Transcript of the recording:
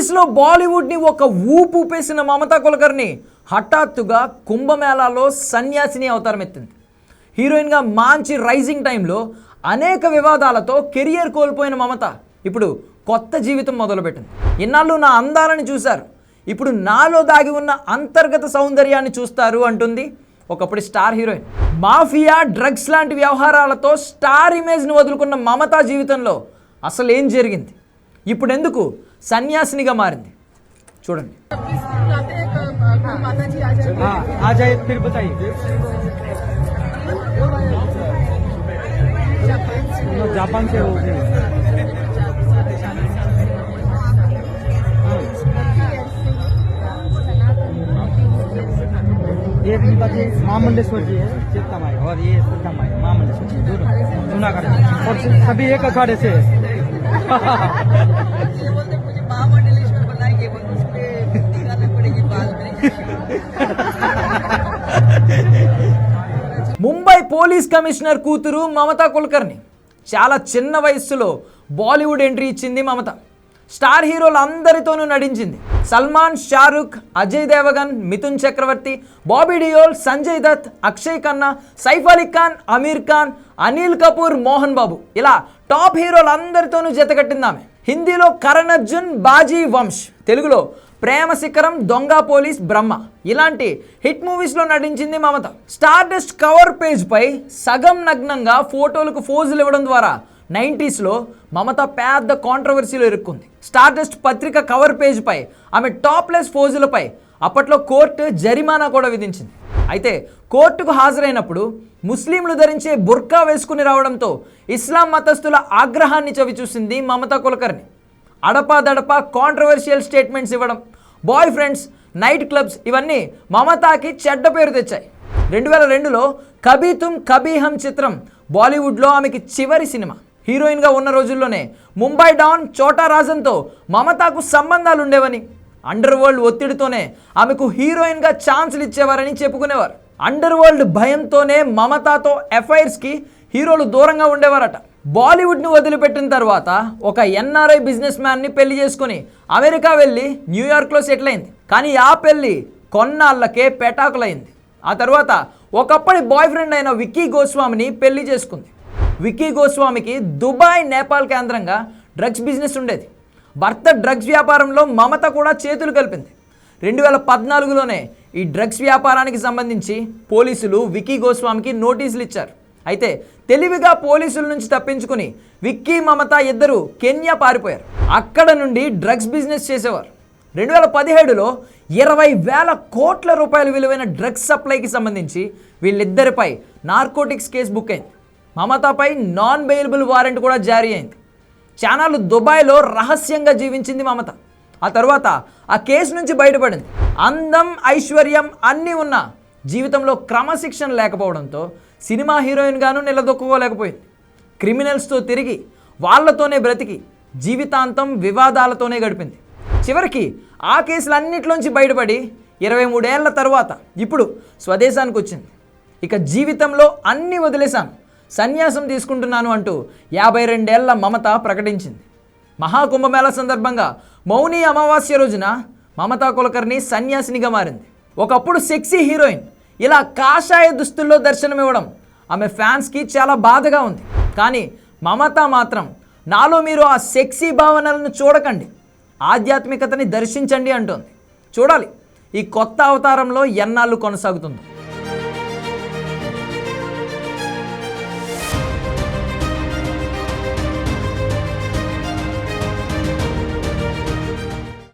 నైంటీస్లో బాలీవుడ్ని ఒక ఊపు ఊపేసిన మమతా కులకర్ణి హఠాత్తుగా కుంభమేళాలో సన్యాసిని అవతారం ఎత్తింది. హీరోయిన్గా మంచి రైజింగ్ టైంలో అనేక వివాదాలతో కెరియర్ కోల్పోయిన మమత ఇప్పుడు కొత్త జీవితం మొదలుపెట్టింది. ఇన్నాళ్ళు నా అందాలని చూశారు. ఇప్పుడు నాలో దాగి ఉన్న అంతర్గత సౌందర్యాన్ని చూస్తారు అంటుంది ఒకప్పుడు స్టార్ హీరోయిన్. మాఫియా డ్రగ్స్ లాంటి వ్యవహారాలతో స్టార్ ఇమేజ్ని వదులుకున్న మమతా జీవితంలో అసలు ఏం జరిగింది? ఇప్పుడెందుకు సన్యాసినిగా మారింది చూడండి आते हैं कब माता जी आ जाएंगे हाँ आ जाए फिर बताइए वो जापान से हो गए ये भी बात महामंडेश्वर जी है चेतना माई और ये सुधा माई महामंडेश्वर जी दोनों जूनागढ़ में। और सभी एक अखाड़े से है। ये बोलते मुझे महामंडलेश्वर बनाएंगे बोलते उसके निकालना पड़ेगी बाद में ముంబై పోలీస్ కమిషనర్ కూతురు మమతా కుల్కర్ని చాలా చిన్న వయస్సులో బాలీవుడ్ ఎంట్రీ ఇచ్చింది మమత స్టార్ హీరోలు అందరితోనూ నటించింది సల్మాన్ షారుఖ్ అజయ్ దేవగన్ మిథున్ చక్రవర్తి బాబీ డియోల్ సంజయ్ దత్ అక్షయ్ ఖన్నా సైఫ్ అలీ ఖాన్ అమీర్ ఖాన్ అనిల్ కపూర్ మోహన్ బాబు ఇలా టాప్ హీరోలు అందరితోనూ జతకట్టింది ఆమె హిందీలో కరణ్ అర్జున్ బాజీ వంశ్ తెలుగులో ప్రేమ శిఖరం దొంగ పోలీస్ బ్రహ్మ. ఇలాంటి హిట్ మూవీస్లో నటించింది మమత. స్టార్డస్ట్ కవర్ పేజ్పై సగం నగ్నంగా ఫోటోలకు ఫోజులు ఇవ్వడం ద్వారా నైంటీస్లో మమత పెద్ద కాంట్రవర్సీలో ఇరుక్కుంది. స్టార్డస్ట్ పత్రిక కవర్ పేజ్పై ఆమె టాప్లెస్ ఫోజులపై అప్పట్లో కోర్టు జరిమానా కూడా విధించింది. అయితే కోర్టుకు హాజరైనప్పుడు ముస్లింలు ధరించే బుర్కా వేసుకుని రావడంతో ఇస్లాం మతస్థుల ఆగ్రహాన్ని చవిచూసింది మమతా కులకర్ణి. అడపాదడపా కాంట్రవర్షియల్ స్టేట్మెంట్స్ ఇవ్వడం బాయ్ ఫ్రెండ్స్ నైట్ క్లబ్స్ ఇవన్నీ మమతాకి చెడ్డ పేరు తెచ్చాయి. రెండు వేల రెండులో కబీ తుమ్ కబీ హమ్ చిత్రం బాలీవుడ్లో ఆమెకి చివరి సినిమా. హీరోయిన్గా ఉన్న రోజుల్లోనే ముంబై డాన్ చోటా రాజన్తో మమతాకు సంబంధాలు ఉండేవని అండర్ వరల్డ్ ఒత్తిడితోనే ఆమెకు హీరోయిన్గా ఛాన్సులు ఇచ్చేవారని చెప్పుకునేవారు. అండర్ వరల్డ్ భయంతోనే మమతాతో ఎఫ్ఐఆర్స్కి హీరోలు దూరంగా ఉండేవారట. బాలీవుడ్ని వదిలిపెట్టిన తర్వాత ఒక ఎన్ఆర్ఐ బిజినెస్ మ్యాన్ని పెళ్ళి చేసుకుని అమెరికా వెళ్ళి న్యూయార్క్లో సెటిల్ అయింది. కానీ ఆ పెళ్ళి కొన్నాళ్ళకే పెటాకులైంది. ఆ తర్వాత ఒకప్పటి బాయ్ ఫ్రెండ్ అయిన విక్కీ గోస్వామిని పెళ్ళి చేసుకుంది. విక్కీ గోస్వామికి దుబాయ్ నేపాల్ కేంద్రంగా డ్రగ్స్ బిజినెస్ ఉండేది. భర్త డ్రగ్స్ వ్యాపారంలో మమత కూడా చేతులు కలిపింది. రెండు వేల పద్నాలుగులోనే ఈ డ్రగ్స్ వ్యాపారానికి సంబంధించి పోలీసులు విక్కీ గోస్వామికి నోటీసులు ఇచ్చారు అయితే తెలివిగా పోలీసుల నుంచి తప్పించుకుని విక్కీ మమత ఇద్దరు కెన్యా పారిపోయారు. అక్కడ నుండి డ్రగ్స్ బిజినెస్ చేసేవారు. రెండు వేల పదిహేడులో ఇరవై వేల కోట్ల రూపాయల విలువైన డ్రగ్స్ సప్లైకి సంబంధించి వీళ్ళిద్దరిపై నార్కోటిక్స్ కేసు బుక్ అయింది. మమతపై నాన్ బెయిలబుల్ వారెంట్ కూడా జారీ అయింది. చానాలు దుబాయ్లో రహస్యంగా జీవించింది మమత. ఆ తర్వాత ఆ కేసు నుంచి బయటపడింది. అందం ఐశ్వర్యం అన్నీ ఉన్నా జీవితంలో క్రమశిక్షణ లేకపోవడంతో సినిమా హీరోయిన్గాను నిలదొక్కుకోలేకపోయింది. క్రిమినల్స్తో తిరిగి వాళ్ళతోనే బ్రతికి జీవితాంతం వివాదాలతోనే గడిపింది. చివరికి ఆ కేసులన్నిటిలోంచి బయటపడి ఇరవై మూడేళ్ళ తర్వాత ఇప్పుడు స్వదేశానికి వచ్చింది ఇక జీవితంలో అన్నీ వదిలేశాను సన్యాసం తీసుకుంటున్నాను అంటూ యాభై రెండేళ్ళ మమత ప్రకటించింది. మహాకుంభమేళ సందర్భంగా మౌని అమావాస్య రోజున మమతా కులకర్ణి సన్యాసినిగా మారింది. ఒకప్పుడు సెక్సీ హీరోయిన్ ఇలా కాషాయ దుస్తుల్లో దర్శనమివ్వడం ఆమె ఫ్యాన్స్కి చాలా బాధగా ఉంది. కానీ మమత మాత్రం నాలో మీరు ఆ సెక్సీ భావనలను చూడకండి. ఆధ్యాత్మికతని దర్శించండి అంటోంది. చూడాలి ఈ కొత్త అవతారంలో ఎన్నాళ్ళు కొనసాగుతుంది.